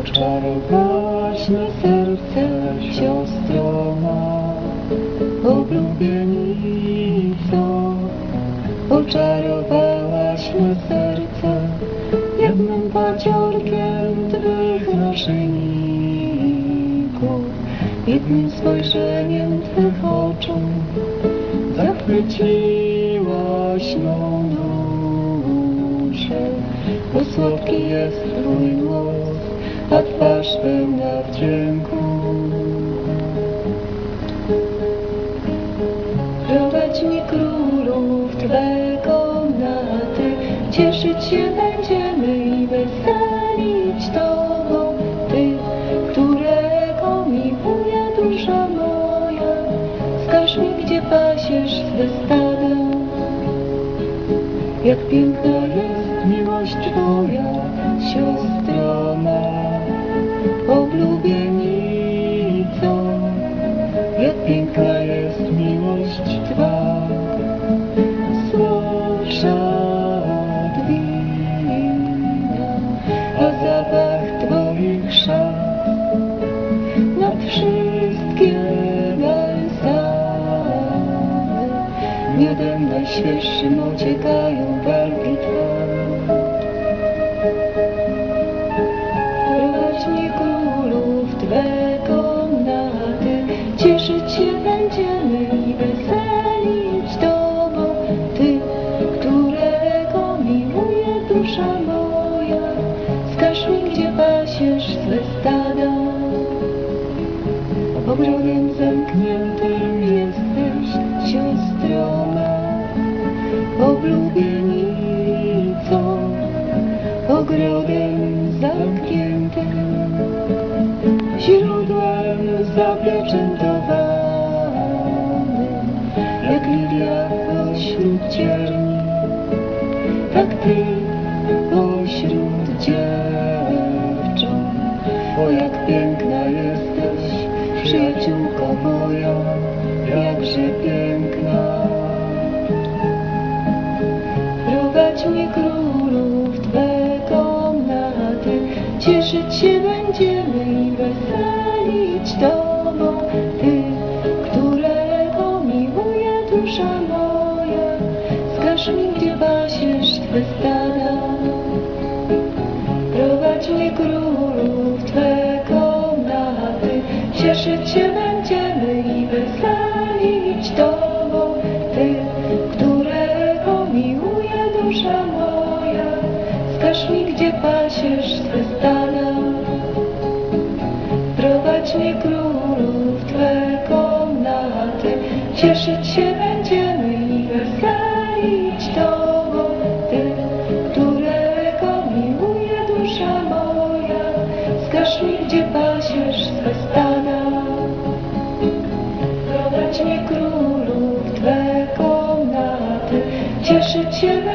Oczarowałaś me serce, siostro ma, oblubienicą. Oczarowałaś me serce, jednym paciorkiem Twych naszyjników, jednym spojrzeniem Twych oczu zachwyciłaś mą duszę. Bo słodki jest Twój głos, Prowadź mnie królu w Twe komnaty, cieszyć się będziemy i weselić Tobą, Ty, którego miłuje dusza moja. Wskaż mi, gdzie pasiesz swe stada, jak piękna a zapach Twoich szat nad wszystkie balsamy. Miodem najświeższym ociekają wargi Twe. Prowadź mnie królu w Twe komnaty, cieszyć się będziemy i weselić Tobą, Ty, którego miłuje dusza moja. Wskaż mi, gdzie pasiesz swe stada. Ogrodem zamkniętym jesteś, siostro oblubienicą. Ogrodem zamkniętym, źródłem zapieczętowanym, jak lilia pośród cierni, tak Ty jesteś, przyjaciółko moja, jakże piękna. Prowadź mnie królu w Twe komnaty, cieszyć się będziemy i weselić Tobą, Ty, którego miłuje dusza moja. Wskaż mi, gdzie pasiesz Twe stada. którego miłuje dusza moja. Wskaż mi, gdzie pasiesz swe stada. Prowadź mnie królów Twego na Ty. Cieszyć się będziemy i weselić Tobą, Ty, którego miłuje dusza moja. Wskaż mi, gdzie pasiesz swe stada. 这是天